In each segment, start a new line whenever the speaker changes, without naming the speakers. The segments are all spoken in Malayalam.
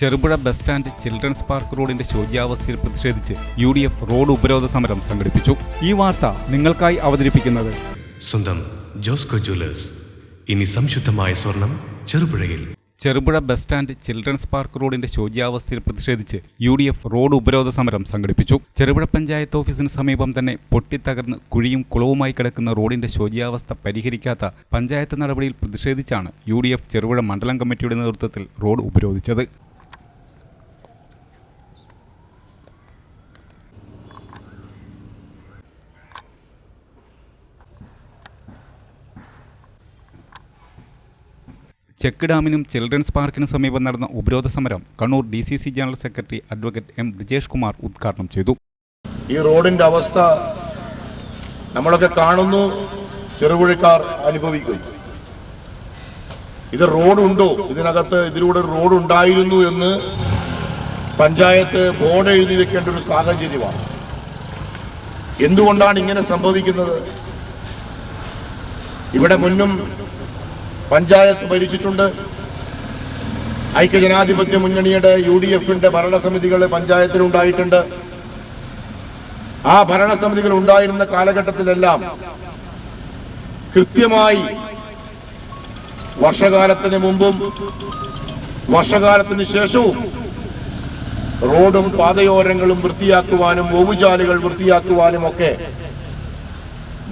Cherupuzha bus stand children's park റോഡിന്റെ ശോച്യാവസ്ഥയിൽ പ്രതിഷേധിച്ച് യു ഡി എഫ് റോഡ് ഉപരോധ സമരം സംഘടിപ്പിച്ചു.
ഈ വാർത്ത നിങ്ങൾക്കായി അവതരിപ്പിക്കുന്നത്.
സ്വന്തം ജോസ്കോ ജ്വല്ലേഴ്സ്. ഇനി സംശുദ്ധമായ സ്വർണം ചെറുപുഴയിൽ.
Cherupuzha bus stand children's park റോഡിന്റെ ശോച്യാവസ്ഥയിൽ പ്രതിഷേധിച്ച് യു ഡി എഫ് റോഡ് ഉപരോധ സമരം സംഘടിപ്പിച്ചു. ചെറുപുഴ പഞ്ചായത്ത് ഓഫീസിന് സമീപം തന്നെ പൊട്ടിത്തകർന്ന് കുഴിയും കുളവുമായി കിടക്കുന്ന റോഡിന്റെ ശോച്യാവസ്ഥ പരിഹരിക്കാത്ത പഞ്ചായത്ത് നടപടിയിൽ പ്രതിഷേധിച്ചാണ് യു ഡി എഫ് ചെറുപുഴ മണ്ഡലം കമ്മിറ്റിയുടെ നേതൃത്വത്തിൽ റോഡ് ഉപരോധിച്ചത്. ചെക്ക് ഡാമിനും ചിൽഡ്രൻസ് പാർക്കിനും സമീപം നടന്ന ഉപരോധ സമരം Kannur D C C general secretary advocate M Brijesh Kumar ഉദ്ഘാടനം ചെയ്തു.
ഈ റോഡിന്റെ അവസ്ഥ നമ്മളൊക്കെ കാണുന്നു ചെറുപുഴക്കാർ അനുഭവിക്കുന്നു. ഇത് റോഡുണ്ടോ? ഇതിനകത്ത് ഇതിലൂടെ റോഡ് ഉണ്ടായിരുന്നു എന്ന് പഞ്ചായത്ത് ബോർഡ് എഴുതി വെക്കേണ്ട ഒരു സാഹചര്യമാണ്. എന്തുകൊണ്ടാണ് ഇങ്ങനെ സംഭവിക്കുന്നത്? ഇവിടെ മുന്നും പഞ്ചായത്ത് ഭരിച്ചിട്ടുണ്ട്. ഐക്യജനാധിപത്യ മുന്നണിയുടെ യു ഡി എഫിന്റെ ഭരണസമിതികൾ പഞ്ചായത്തിലുണ്ടായിട്ടുണ്ട്. ആ ഭരണസമിതികൾ ഉണ്ടായിരുന്ന കാലഘട്ടത്തിലെല്ലാം കൃത്യമായി വർഷകാലത്തിന് മുമ്പും വർഷകാലത്തിന് ശേഷവും റോഡും പാതയോരങ്ങളും വൃത്തിയാക്കുവാനും ഓവുചാലുകൾ വൃത്തിയാക്കുവാനും ഒക്കെ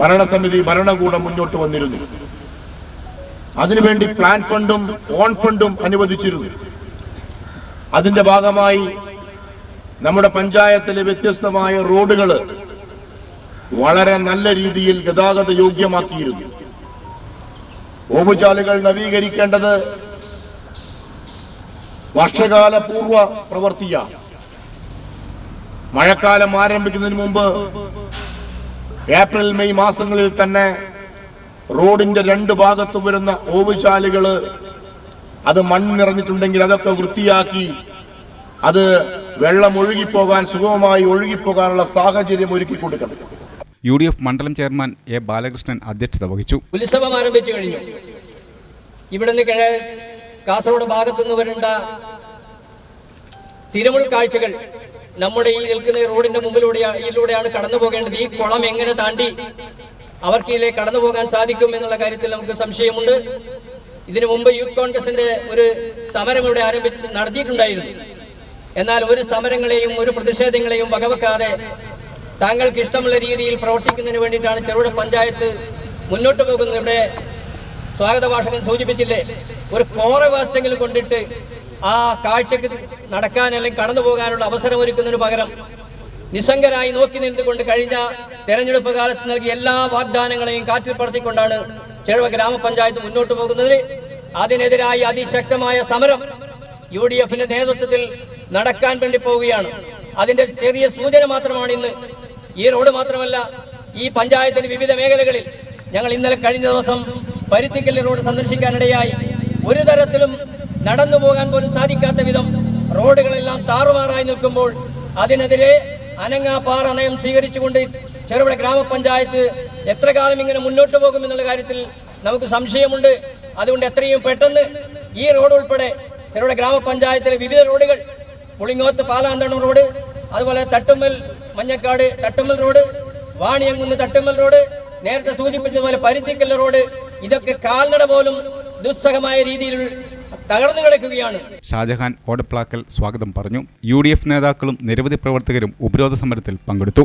ഭരണസമിതി ഭരണകൂടം മുന്നോട്ട് വന്നിരുന്നു. അതിനുവേണ്ടി പ്ലാൻ ഫണ്ടും ഓൺ ഫണ്ടും അനുവദിച്ചിരുന്നു. അതിന്റെ ഭാഗമായി നമ്മുടെ പഞ്ചായത്തിലെ വ്യത്യസ്തമായ റോഡുകൾ വളരെ നല്ല രീതിയിൽ ഗതാഗത യോഗ്യമാക്കിയിരുന്നു. ഓപചാലുകൾ നവീകരിക്കേണ്ടത് വർഷകാല പൂർവ പ്രവൃത്തിയാണ്. മഴക്കാലം ആരംഭിക്കുന്നതിന് മുമ്പ് ഏപ്രിൽ മെയ് മാസങ്ങളിൽ തന്നെ റോഡിന്റെ രണ്ട് ഭാഗത്തും വരുന്ന ഓവുചാലുകൾ അത് മണ്ണ് നിറഞ്ഞിട്ടുണ്ടെങ്കിൽ അതൊക്കെ വൃത്തിയാക്കി അത് വെള്ളം ഒഴുകിപ്പോകാൻ സുഗമമായി ഒഴുകിപ്പോകാനുള്ള സാഹചര്യം ഒരുക്കി കൊടുക്കണം.
യു ഡി എഫ് മണ്ഡലം ചെയർമാൻ എ ബാലകൃഷ്ണൻ അധ്യക്ഷത വഹിച്ചു.
ഉത്സവം ആരംഭിച്ചു കഴിഞ്ഞു. ഇവിടുന്ന് കിഴ കാസർഗോഡ് ഭാഗത്തു നിന്ന് വരേണ്ട തിരുമുൾ കാഴ്ചകൾ നമ്മുടെ ഈ നിൽക്കുന്ന റോഡിന്റെ മുമ്പിലൂടെ ഇതിലൂടെയാണ് കടന്നു പോകേണ്ടത് ഈ കുളം എങ്ങനെ താണ്ടി അവർക്ക് ഇതിലേക്ക് കടന്നു പോകാൻ സാധിക്കും എന്നുള്ള കാര്യത്തിൽ നമുക്ക് സംശയമുണ്ട്. ഇതിനു മുമ്പ് യൂത്ത് കോൺഗ്രസിന്റെ ഒരു സമരം ഇവിടെ ആരംഭിച്ച് നടത്തിയിട്ടുണ്ടായിരുന്നു. എന്നാൽ ഒരു സമരങ്ങളെയും ഒരു പ്രതിഷേധങ്ങളെയും വകവെക്കാതെ താങ്കൾക്ക് ഇഷ്ടമുള്ള രീതിയിൽ പ്രവർത്തിക്കുന്നതിന് വേണ്ടിയിട്ടാണ് ചെറുപുഴ പഞ്ചായത്ത് മുന്നോട്ട് പോകുന്നത്. ഇവിടെ സ്വാഗത ഭാഷകൻ സൂചിപ്പിച്ചില്ലേ? ഒരു കോറവാസ്റ്റെങ്കിലും കൊണ്ടിട്ട് ആ കാഴ്ചക്ക് നടക്കാൻ അല്ലെങ്കിൽ കടന്നു പോകാനുള്ള അവസരമൊരുക്കുന്നതിന് പകരം നിസ്സംഗരായി നോക്കി നിന്നുകൊണ്ട് കഴിഞ്ഞ തെരഞ്ഞെടുപ്പ് കാലത്ത് നൽകിയ എല്ലാ വാഗ്ദാനങ്ങളെയും കാറ്റിൽ പറത്തിക്കൊണ്ടാണ് ഗ്രാമപഞ്ചായത്ത് മുന്നോട്ട് പോകുന്നത് അതിനെതിരായി അതിശക്തമായ സമരം യു ഡി എഫിന്റെ നേതൃത്വത്തിൽ നടക്കാൻ വേണ്ടി പോവുകയാണ്. അതിന്റെ ചെറിയ സൂചന മാത്രമാണ് ഇന്ന്. ഈ റോഡ് മാത്രമല്ല ഈ പഞ്ചായത്തിന്റെ വിവിധ മേഖലകളിൽ ഞങ്ങൾ ഇന്നലെ കഴിഞ്ഞ ദിവസം പരുത്തിക്കൽ റോഡ് സന്ദർശിക്കാനിടയായി ഒരു തരത്തിലും നടന്നു പോകാൻ പോലും സാധിക്കാത്ത വിധം റോഡുകളെല്ലാം താറുമാറായി നിൽക്കുമ്പോൾ അതിനെതിരെ അനങ്ങാപ്പാറ നയം സ്വീകരിച്ചുകൊണ്ട് ചെറുപുഴ ഗ്രാമപഞ്ചായത്ത് എത്ര കാലം ഇങ്ങനെ മുന്നോട്ട് പോകും എന്നുള്ള കാര്യത്തിൽ നമുക്ക് സംശയമുണ്ട്. അതുകൊണ്ട് എത്രയും പെട്ടെന്ന് ഈ റോഡ് ഉൾപ്പെടെ ചെറുപുഴ ഗ്രാമപഞ്ചായത്തിലെ വിവിധ റോഡുകൾ പുളിങ്ങോത്ത് പാലാന്തണം റോഡ് അതുപോലെ തട്ടുമ്മൽ മഞ്ഞക്കാട് തട്ടുമ്മൽ റോഡ് വാണിയങ്കുന്ന് തട്ടുമ്മൽ റോഡ് നേരത്തെ സൂചിപ്പിച്ചതുപോലെ പരുത്തിക്കൽ റോഡ് ഇതൊക്കെ കാൽനട പോലും ദുസ്സഹമായ രീതിയിൽ തകർന്നു കിടക്കുകയാണ്.
ഷാജഹാൻ ഓടപ്ലാക്കൽ സ്വാഗതം പറഞ്ഞു. യു നേതാക്കളും നിരവധി പ്രവർത്തകരും ഉപരോധ സമരത്തിൽ പങ്കെടുത്തു.